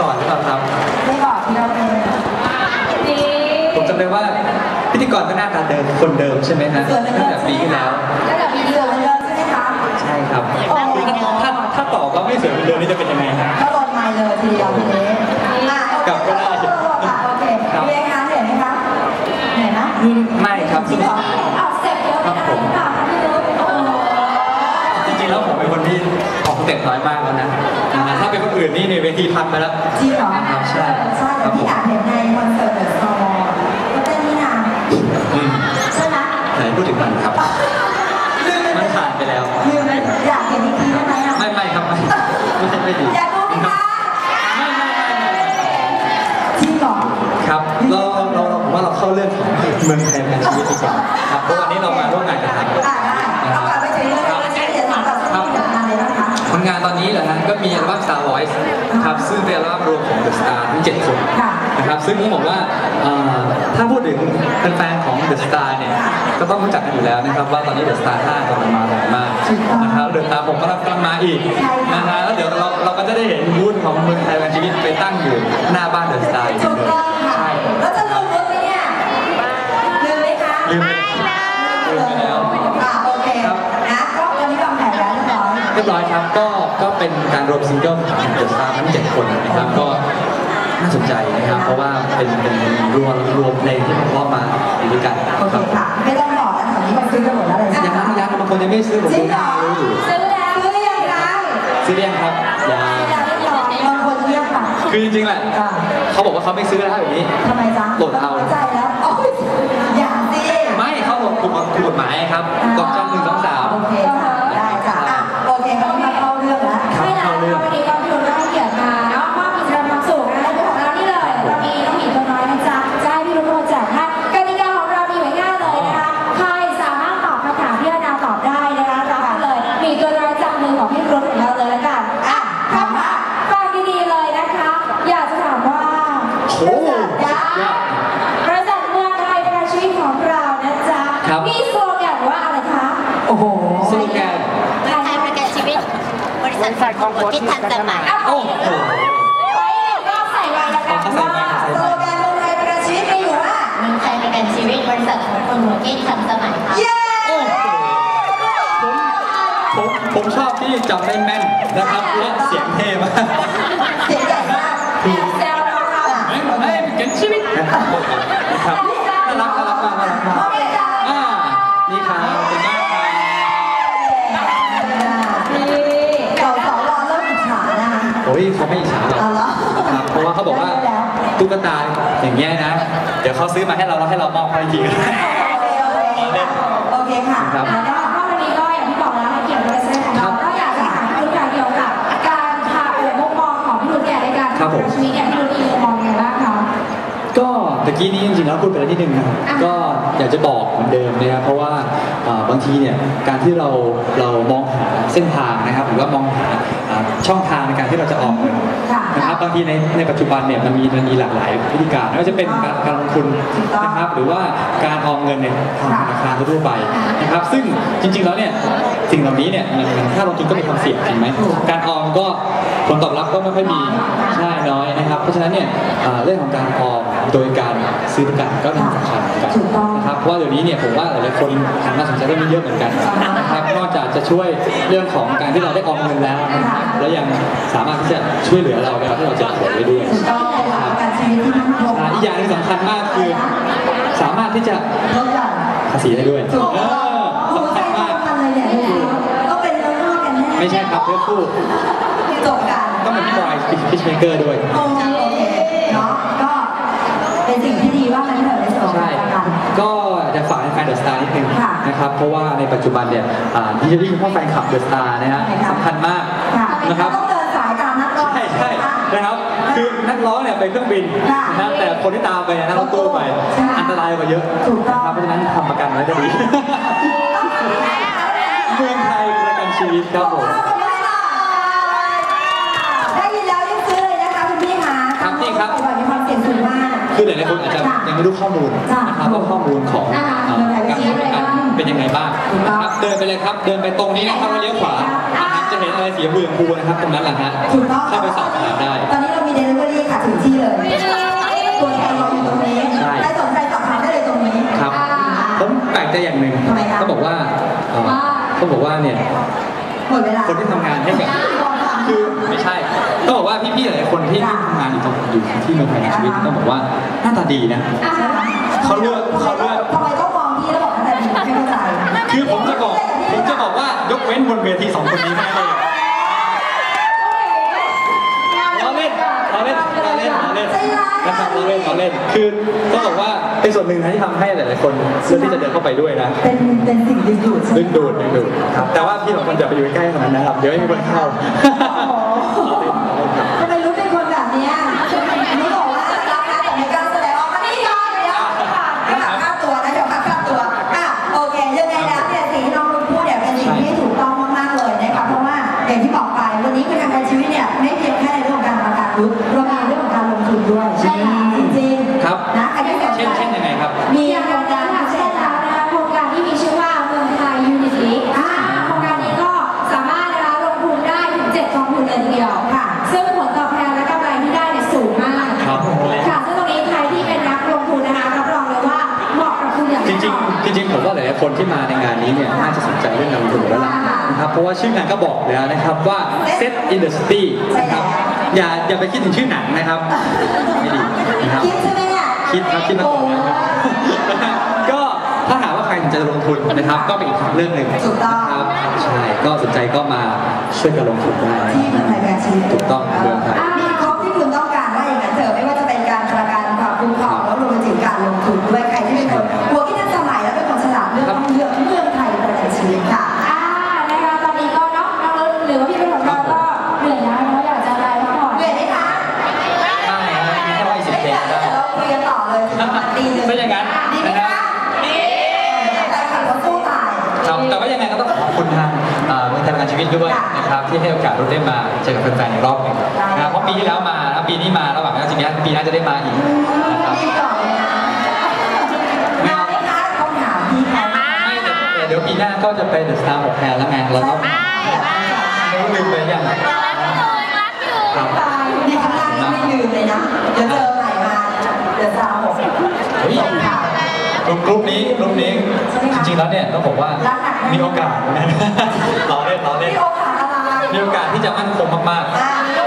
ก่อนหรือเปล่าครับไม่บอกที่เราเป็นนี่ผมจำได้ว่าพิธีกรก็หน้าตาเดิมคนเดิมใช่ไหมฮะตั้งแต่ปีที่แล้วก็แบบมีเดือนเดิมใช่ไหมคะใช่ครับถ้าถ้าตอบว่าไม่สวยเหมือนเดิมนี่จะเป็นยังไงฮะก็ลดไมล์เลยทีเดียวทีนี้อะกลับก็ได้ค่ะโอเคครับพี่เล็กคะเหนื่อยไหมคะเหนื่อยนะอืมไม่ครับสนุกออกเสร็จเยอะเลยนะหรือเปล่าคะพี่ลูกโอ้โหจริงๆแล้วผมเป็นคนที่ออกสเต็ปน้อยมากแล้วนะ อื่นนี่ในเวทีพันไปแล้ว จริงเหรอครับใช่ใช่ครัแต่บผม ที่อยากเห็นในคอนเสิร์ตเดอะสตอร์ก็เต้นนี่นาอืมใช่ไหมไหนพูดถึงมันครับมันผ่านไปแล้ว ลืมไหมอยากเห็นอีกทีได้ไหมอะไม่ไม่ครับไม่ไม่ใช่ไม่ดีอยากดูไหมคะไม่ไม่ไม่ไม่จริงเหรอครับเราเราเราผมว่าเราเข้าเรื่องของเมืองไทยในชีวิตดีกว่าครับเพราะวันนี้เรามาร่วมงานกันครับ อ่า งานตอนนี้เหรอฮะก็มีอัลบั้ม Star Voice ครับซึ่งเป็นอัลบั้มรวมของ The Star ทั้ง7คนค่ะนะครับซึ่งผมบอกว่าเอ่อถ้าพูดถึงแฟนๆของ The Star เนี่ยก็ต้องรู้จักกันอยู่แล้วนะครับว่าตอนนี้ The Star 5กำลังมาแรงมากนะครับเดือดตามผมก็กำลังมาอีกนะฮะแล้วเดี๋ยวเราเราก็จะได้เห็นบูธของเมืองไทยแลนด์ชีวิตไปตั้งอยู่หน้าบ้าน The Star อีกถูกเลยต้องค่ะใช่แล้วจะลืมรถไหมเนี่ยลืมไหมคะลืมไปลืมไปแล้วอ่าโอเคนะก็วันนี้วางแผนแล้วเรียบร้อยเรียบร้อยครับก็ ก็เป็นการรวมซิงเกิลของเดอะสตาร์ทั้งเจ็ดคนนะครับก็น่าสนใจนะครับ เพราะว่าเป็นเป็นรวมรวมเพลงที่ผมรอบมาอยู่ด้วยกันโอเคค่ะไม่ต้องบอกนะแถวนี้มันซื้อกันหมดแล้วเลยยังยังยังบางคนยังไม่ซื้อผมจริดูงหเหรน้าอรู้อยู่ซื้อแล้วซื้อหรือยังคะซื้อเรียงครับยังยังไม่รอบางคนเงียบค่ะคือจริงๆแหละอ่าเขาบอกว่าเขาไม่ซื้อแล้วแบบนี้ทำไมจ๊ะโหลดเอา โอ้โหสโลแกนเมืองไทยประกันชีวิต บริษัทของคนที่ทันสมัยโอ้โหไว้หนึ่งรอบใส่ไว้แล้วกันเขาใส่ไว้ว่าเขาใส่สโลแกนเมืองไทยประกันชีวิตมีอยู่ว่าเมืองไทยประกันชีวิตบริษัทของคนหัวที่ทันสมัยครับเย้โอ้โหผมผมชอบที่จำได้แม่นนะครับและเสียงเท่มากเสียงใหญ่มากแอบแซวเราค่ะไม่ไม่เป็นชีวิตนะครับนะครับน่ารักน่ารักมากน่ารักมากโอเคจ้ะ นะคะโอ้ยเขาไม่อิจฉาหรอกเอาเหรอครับเพราะว่าเขาบอกว่าได้แล้วตุ๊กตาอย่างเงี้ยนะ เดี๋ยวเขาซื้อมาให้เราแล้วให้เรามอบให้จริงโอเคโอเคโอเคค่ะครับแล้วก็วันนี้ก็อย่างที่บอกแล้วให้เกียรติบริษัทของเราก็อยากจะถามพี่ลูกการเกี่ยวกับการพาเปิดมุมมองของพี่ลูกแกในการครับผมทำชีวิตเนี่ยพี่ลูกมีมุมมองยังไงบ้างคะก็ตะกี้นี้จริงๆแล้วพูดไปแล้วนิดนึงนะครับอะก็อยากจะบอกเหมือนเดิมนะครับเพราะว่าอ่าบางทีเนี่ยการที่เราเรามองหาเส้นทางนะครับหรือว่ามองหาอ่า ช่องทางในการที่เราจะออมเงินค่ะนะครับบางทีในในปัจจุบันเนี่ยมันมีมันมีหลากหลายวิธีการไม่ว่าจะเป็นการการลงทุนถูกต้องนะครับหรือว่าการออมเงินในทางธนาคารทั่วๆไปนะครับซึ่งจริงๆแล้วเนี่ยสิ่งเหล่านี้เนี่ยมันมันถ้าลงทุนก็มีความเสี่ยงจริงไหมการออมก็ ผลตอบรับก็ไม่ค่อยมีใช่น้อยนะครับ เพราะฉะนั้นเนี่ยอ่าเรื่องของการออมโดยการซื้อประกันก็เป็นสำคัญเหมือนกันถูกต้อง นะครับเพราะว่าเดี๋ยวนี้เนี่ยผมว่าหลายๆคนหันมาสนใจเรื่องนี้เยอะเหมือนกันนะครับนอกจากจะช่วยเรื่องของการที่เราได้ออมเงินแล้วนะครับแล้วยังสามารถที่จะช่วยเหลือเราเวลาที่เราเจ็บป่วยได้ด้วย ถูกต้องเลยค่ะประกันชีวิตที่มั่นคงอ่าอีกอย่างหนึงสำคัญมากคือ สามารถที่จะลดหย่อนภาษีได้ด้วยถูกเอต้องอโอ้โหสำใจคัญตรมางกกันเลยเนี่ยต้องเป็นเนื้อคู่กันแน่ๆไม่ใช่ครับเพื่อคู่ จบกันต้องเป็นพี่บอยพิชเมเกอร์ด้วย โอเคโอเคเนาะก็เป็นสิ่งที่ดีว่ามันเถอะในส่วนของใช่ประกันก็จะฝากให้แฟนเดอะสตาร์นิดนึงค่ะนะครับเพราะว่าในปัจจุบันเนี่ยอ่าที่จะวิ่งเพราะแฟนคลับเดอะสตาร์นะฮะใช่ค่ะสำคัญมากค่ะนะครับต้องเดินสายตามนักร้องใช่ใช่นะครับคือนักร้องเนี่ยไปเครื่องบินค่ะนะครับแต่คนที่ตามไปเนี่ยนั่งรถตู้ไปใช่อันตรายกว่าเยอะถูกต้องนะครับเพราะฉะนั้นทำประกันไว้จะดีเมืองไทยประกันชีวิตครับผม ได้ยินแล้วรีบซื้อเลยนะคะคุณพี่คะ ครับนี่ครับ ก่อนมีความเสี่ยงสูงมาก คือหลายๆคนอาจจะยังไม่รู้ข้อมูลจ้ะนะครับว่าข้อมูลของอ่าเอ่อการใช้ประกันเป็นยังไงบ้างถูกต้องนะครับเดินไปเลยครับ เดินไปตรงนี้นะครับแล้วเลี้ยวขวานะครับจะเห็นอะไรสีชมพูชมพูนะครับตรงนั้นแหละฮะถูกต้องเข้าไปสอบถามได้ ตอนนี้เรามี delivery ตัวแทนเราอยู่ตรงนี้ใช่ใครสนใจสอบถามได้เลยตรงนี้ครับอ่าผมแปลกใจอย่างหนึ่งทำไมคะเขาบอกว่าเอ่อว่าเขาบอกว่าเนี่ยหมดเวลาคนที่ทำงานให้กับ คือไม่ใช่ต้องบอกว่าพี่ๆหลายๆคนที่ที่ทำงานอยู่ตรงอยู่ที่เมืองไทยในชีวิตต้องบอกว่าหน้าตาดีนะอ่าเขาเลือกเขาเลือกทำไมต้องมองพี่แล้วบอกตั้งแต่ดีไม่เข้าใจคือผมจะบอกผมจะบอกว่ายกเว้นบนเวทีสองคนนี้ไม่ได้เลยล้อเล่นล้อเล่นล้อเล่นล้อเล่นนะครับล้อเล่นล้อเล่นคือต้อง งนะที่ทำให้หลายๆคนเลือกที่จะเดินเข้าไปด้วยนะเป็นเป็นสิ่งดึงดูดใช่ไหมดึงดูดดึงดูดครับแต่ว่าพี่สองคนจะไปอยู่ใกล้ๆขนาดนั้นนะครับเดี๋ยวไม่มีคนเข้าาจะสนใจเรื่องการลงทุนอยู่แล้วล่ะนะครับเพราะว่าชื่องานก็บอกแล้วนะครับว่า Set Industry นะครับอย่าอย่าไปคิดถึงชื่อหนังนะครับไม่ดีนะครับคิดใช่ไหมเนี่ยคิดครับคิดมาก่อนนะครับก็ถ้าหากว่าใครสนใจจะลงทุนนะครับ ก็เป็นอีกทางเรื่องหนึ่งถูกต้องนะครับใช่ก็สนใจก็มาช่วยกันลงทุนได้ที่เมืองไทยแบงค์ชีวิตถูกต้องเมืองไทย อกาสเราได้มาเจอกับแฟนๆอีกรอบหนึ่งนะครับเพราะปีที่แล้วมาแล้วปีนี้มาระหว่างนั้นจริงๆปีหน้าจะได้มาอีกนะครับรีบก่อนเลยนะมาไหมคะต้องถามพี่เขาไม่แต่เดี๋ยวปีหน้าก็จะไปเดอะสตาร์หกแพรแล้วไงเราก็ไม่รู้ลืมไปยังครับนี่ข้างล่างนี่ไม่ลืมเลยนะเดี๋ยวเจอใหม่มาเดี๋ยวสาวหกเฮ้ยส่งข่าวกลุ่มกลุ่มนี้กลุ่มนี้จริงๆแล้วเนี่ยต้องบอกว่ารักหนักแน่นมีโอกาสนะล้อเล่นล้อเล่น มีโอกาสที่จะมั่นคงมากๆ